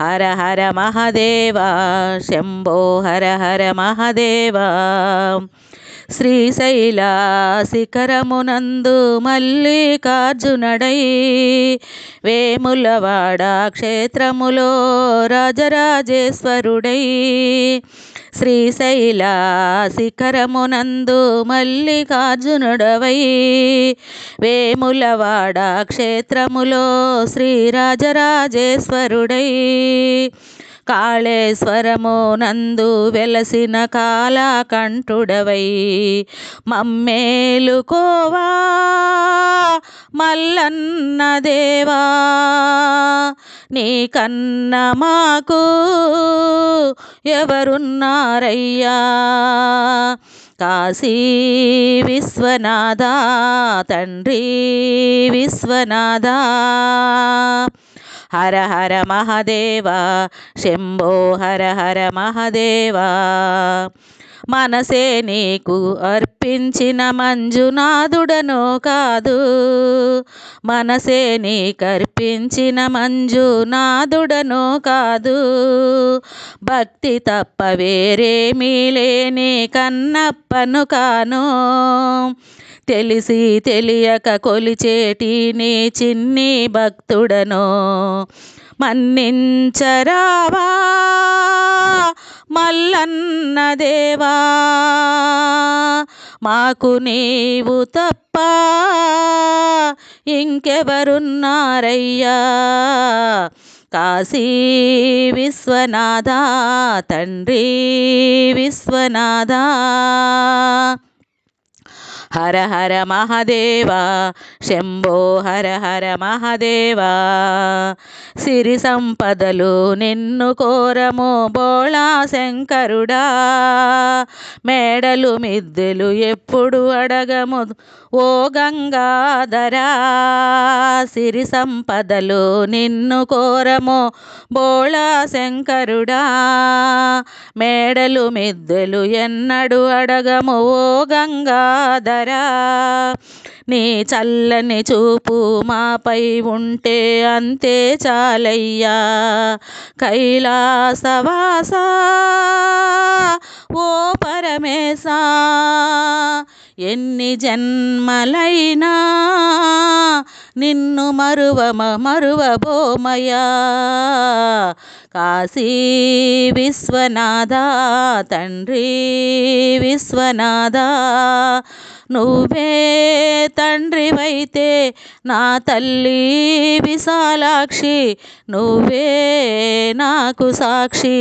హర హర మహదేవ శంభో హర హర మహదేవ శ్రీశైల శిఖరమునందు మల్లికార్జునడై వేములవాడ క్షేత్రములో రాజరాజేశ్వరుడై శ్రీశైల శిఖరమునందు మల్లికార్జునుడవై వేములవాడ క్షేత్రములో శ్రీరాజరాజేశ్వరుడై కాళేశ్వరము నందు వెలసిన కాలకంఠుడవై మమ్మేలుకోవా? మల్లన్న దేవా నీ కన్న మాకు ఎవరున్నారయ్యా? కాశీ విశ్వనాథ తండ్రి విశ్వనాథ హర హర మహదేవ శంభో హర హర మహదేవ. మనసే నీకు అర్పించిన మంజునాథుడను కాదు మనసే నీకర్పించిన మంజునాథుడను కాదు. భక్తి తప్ప వేరేమీ లేని కన్నప్పను కాను తెలిసి తెలియక కొలిచేటి నీ చిన్ని భక్తుడను. మన్నించరావా? మల్లన్న దేవా? మాకు నీవు తప్ప ఇంకెవరున్నారయ్యా? కాశీ విశ్వనాథ తండ్రి విశ్వనాథ. హర హర మహదేవ శంభో హర హర మహదేవా. సిరి సంపదలు నిన్ను కోరము బోళా శంకరుడా. మేడలు మిద్దెలు ఎప్పుడు అడగము ఓ గంగాధరా. సిరి సంపదలు నిన్ను కోరము బోళా శంకరుడా. మేడలు మిద్దెలు ఎన్నడు అడగము ఓ గంగాధరా. నీ చల్లని చూపు మాపై ఉంటే అంతే చాలయ్యా. కైలాసవాస ఓ పరమేశ ఎన్ని జన్మలైనా నిన్ను మరువమ మరువబోమయా కాశీ విశ్వనాథ తండ్రి విశ్వనాథ నువ్వే తండ్రివైతే నా తల్లి విశాలాక్షి నువ్వే నాకు సాక్షి.